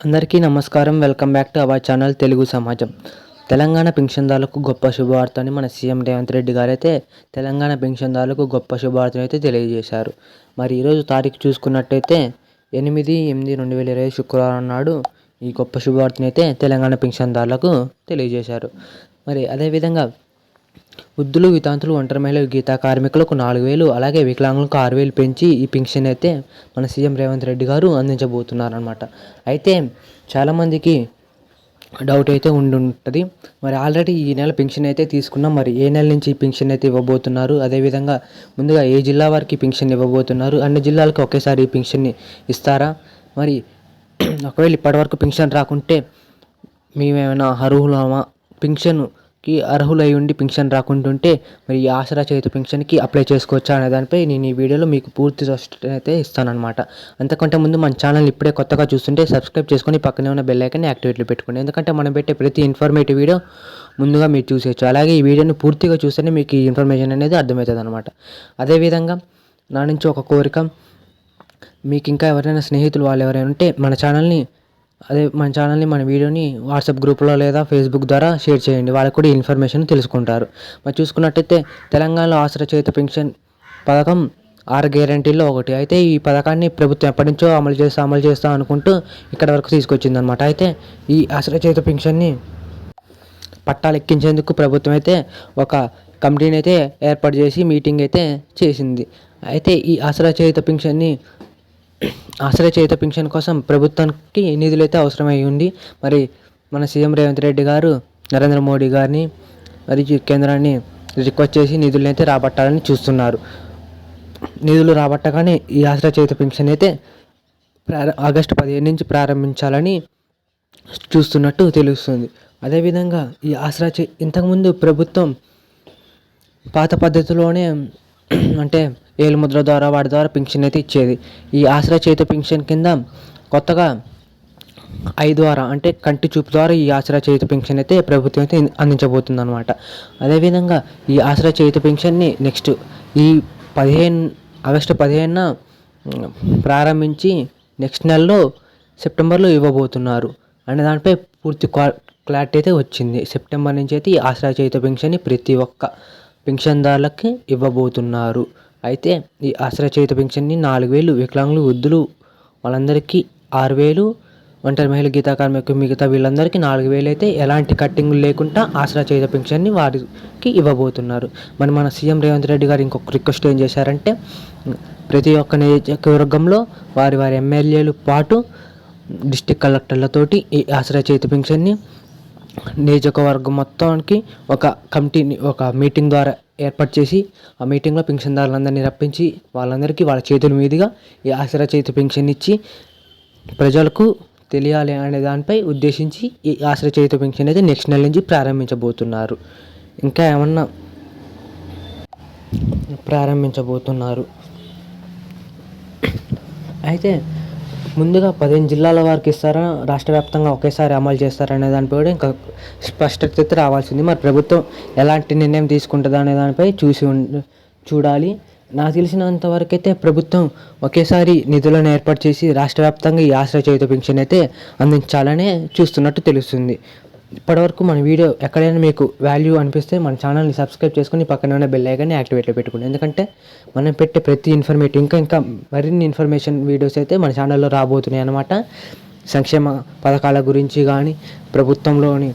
అందరికీ నమస్కారం. Welcome back to our channel Telugu సమాజం. తెలంగాణ పెన్షన్దారులకు గొప్ప శుభవార్త అని మన సీఎం రేవంత్ రెడ్డి గారు అయితే తెలంగాణ పెన్షన్దారులకు గొప్ప శుభవార్తను అయితే తెలియజేశారు. మరి ఈరోజు తారీఖు చూసుకున్నట్టయితే ఎనిమిది ఎనిమిది రెండు వేల ఇరవై శుక్రవారం నాడు ఈ గొప్ప శుభవార్తను అయితే తెలంగాణ పెన్షన్దారులకు తెలియజేశారు. మరి అదేవిధంగా వృద్ధులు వితాంతులు ఒంటరి మహిళలు గీతా కార్మికులకు నాలుగు వేలు అలాగే వికలాంగులకు ఆరు వేలు పెంచి ఈ పెన్షన్ అయితే మన సీఎం రేవంత్ రెడ్డి గారు అందించబోతున్నారు అనమాట అయితే చాలామందికి డౌట్ అయితే ఉండి ఉంటుంది మరి ఆల్రెడీ ఈ నెల పెన్షన్ అయితే తీసుకున్నాం. మరి ఏ నెల నుంచి ఈ పెన్షన్ అయితే ఇవ్వబోతున్నారు? అదేవిధంగా ముందుగా ఏ జిల్లా వారికి పెన్షన్ ఇవ్వబోతున్నారు? అన్ని జిల్లాలకు ఒకేసారి ఈ పెన్షన్ని ఇస్తారా? మరి ఒకవేళ ఇప్పటివరకు పెన్షన్ రాకుంటే మేమేమైనా అర్హులమా? కి అర్హులై ఉండి పెన్షన్ రాకుంటుంటే మరి ఈ ఆసరా చేతి పెన్షన్కి అప్లై చేసుకోవచ్చా అనే దానిపై నేను ఈ వీడియోలో మీకు పూర్తి స్పష్టత అయితే ఇస్తానన్నమాట. అంతకంటే ముందు మన ఛానల్ ఇప్పుడే కొత్తగా చూస్తుంటే సబ్స్క్రైబ్ చేసుకొని పక్కనే ఉన్న బెల్ ఐకాన్ని యాక్టివేట్లో పెట్టుకోండి. ఎందుకంటే మనం పెట్టే ప్రతి ఇన్ఫర్మేటివ్ వీడియో ముందుగా మీరు చూసేయచ్చు. అలాగే ఈ వీడియోని పూర్తిగా చూస్తేనే మీకు ఈ ఇన్ఫర్మేషన్ అనేది అర్థమవుతుంది అనమాట అదేవిధంగా నా నుంచి ఒక కోరిక మీకు ఇంకా ఎవరైనా స్నేహితులు వాళ్ళు ఎవరైనా ఉంటే మన ఛానల్ని అదే మన ఛానల్ని మన వీడియోని వాట్సాప్ గ్రూప్లో లేదా ఫేస్బుక్ ద్వారా షేర్ చేయండి. వాళ్ళకు కూడా ఇన్ఫర్మేషన్ తెలుసుకుంటారు. మరి చూసుకున్నట్టయితే తెలంగాణలో ఆసరా చేత పెన్షన్ పథకం ఆరు గ్యారంటీల్లో ఒకటి. అయితే ఈ పథకాన్ని ప్రభుత్వం ఎప్పటి నుంచో అమలు చేస్తా అమలు చేస్తా అనుకుంటూ ఇక్కడ వరకు తీసుకొచ్చింది అనమాట అయితే ఈ ఆసరా చేత పెన్షన్ని పట్టాలు ఎక్కించేందుకు ప్రభుత్వం అయితే ఒక కమిటీని అయితే ఏర్పాటు చేసి మీటింగ్ అయితే చేసింది. అయితే ఈ ఆసరా చేత పెన్షన్ని ఆశ్రయ చేత పెన్షన్ కోసం ప్రభుత్వానికి నిధులు అయితే అవసరమై ఉంది మరి మన సీఎం రేవంత్ రెడ్డి గారు నరేంద్ర మోడీ గారిని మరి కేంద్రాన్ని రిక్వెస్ట్ చేసి నిధులను అయితే రాబట్టాలని చూస్తున్నారు. నిధులు రాబట్టగానే ఈ ఆశ్రయ చేత పింఛన్ అయితే ఆగస్టు పదిహేను నుంచి ప్రారంభించాలని చూస్తున్నట్టు తెలుస్తుంది. అదేవిధంగా ఈ ఆసరా ఇంతకుముందు ప్రభుత్వం పాత పద్ధతిలోనే అంటే ఏలుముద్ర ద్వారా వాటి ద్వారా పెన్షన్ అయితే ఇచ్చేది. ఈ ఆసరా చేతి పెన్షన్ కింద కొత్తగా ఐ ద్వారా అంటే కంటి చూపు ద్వారా ఈ ఆసరా చేతి పెన్షన్ అయితే ప్రభుత్వం అయితే అందించబోతుంది అనమాట అదేవిధంగా ఈ ఆసరా చేతి పెన్షన్ని నెక్స్ట్ ఈ పదిహేను ఆగస్టు పదిహేనున ప్రారంభించి నెక్స్ట్ నెలలో సెప్టెంబర్లో ఇవ్వబోతున్నారు. అనే దానిపై పూర్తి క్లారిటీ అయితే వచ్చింది. సెప్టెంబర్ నుంచి అయితే ఈ ఆసరా చేత పెన్షన్ని ప్రతి ఒక్క పెన్షన్దారులకి ఇవ్వబోతున్నారు. అయితే ఈ ఆసరా చేత పెన్షన్ని నాలుగు వేలు వికలాంగులు వృద్ధులు వాళ్ళందరికీ ఆరు వేలు ఒంటరి మహిళ గీతా కార్మిక మిగతా వీళ్ళందరికీ నాలుగు వేలు అయితే ఎలాంటి కట్టింగులు లేకుండా ఆసరా చేత పెన్షన్ని వారికి ఇవ్వబోతున్నారు. మరి మన సీఎం రేవంత్ రెడ్డి గారు ఇంకొక రిక్వెస్ట్ ఏం చేశారంటే ప్రతి ఒక్క నియోజకవర్గంలో వారి వారి ఎమ్మెల్యేలు పాటు డిస్టిక్ కలెక్టర్లతోటి ఈ ఆసరా చేతి పెన్షన్ని నియోజకవర్గం మొత్తానికి ఒక కమిటీని ఒక మీటింగ్ ద్వారా ఏర్పాటు చేసి ఆ మీటింగ్లో పింఛన్దారులందరినీ రప్పించి వాళ్ళందరికీ వాళ్ళ చేతుల మీదుగా ఈ ఆసరా చేతి పెన్షన్ ఇచ్చి ప్రజలకు తెలియాలి అనే దానిపై ఉద్దేశించి ఈ ఆసరా చేతి పెన్షన్ అయితే నెక్స్ట్ నెల నుంచి ప్రారంభించబోతున్నారు. ఇంకా ఏమన్నా ప్రారంభించబోతున్నారు? అయితే ముందుగా పదిహేను జిల్లాల వారికి ఇస్తారా? రాష్ట్ర వ్యాప్తంగా ఒకేసారి అమలు చేస్తారా అనే దానిపై కూడా ఇంకా స్పష్టత రావాల్సింది. మరి ప్రభుత్వం ఎలాంటి నిర్ణయం తీసుకుంటుందా అనే దానిపై చూసి చూడాలి. నాకు తెలిసినంత అయితే ప్రభుత్వం ఒకేసారి నిధులను ఏర్పాటు చేసి రాష్ట్ర వ్యాప్తంగా ఈ ఆశ్రయ చేత పింఛన్ అయితే అందించాలనే చూస్తున్నట్టు తెలుస్తుంది. ఇప్పటివరకు మన వీడియో ఎక్కడైనా మీకు వాల్యూ అనిపిస్తే మన ఛానల్ని సబ్స్క్రైబ్ చేసుకుని పక్కన ఉన్న బెల్ ఐకాన్ని యాక్టివేట్లో పెట్టుకోండి. ఎందుకంటే మనం పెట్టే ప్రతి ఇన్ఫర్మేటివ్ ఇంకా ఇంకా మరిన్ని ఇన్ఫర్మేషన్ వీడియోస్ అయితే మన ఛానల్లో రాబోతున్నాయి అన్నమాట. సంక్షేమ పథకాల గురించి కానీ ప్రభుత్వంలోని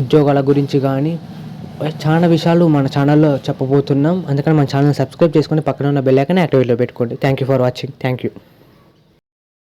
ఉద్యోగాల గురించి కానీ చాలా విషయాలు మన ఛానల్లో చెప్పబోతున్నాం. అందుకని మన ఛానల్ సబ్స్క్రైబ్ చేసుకొని పక్కన ఉన్న బెల్ ఐకాన్ యాక్టివేట్లో పెట్టుకోండి. Thank you for watching thank you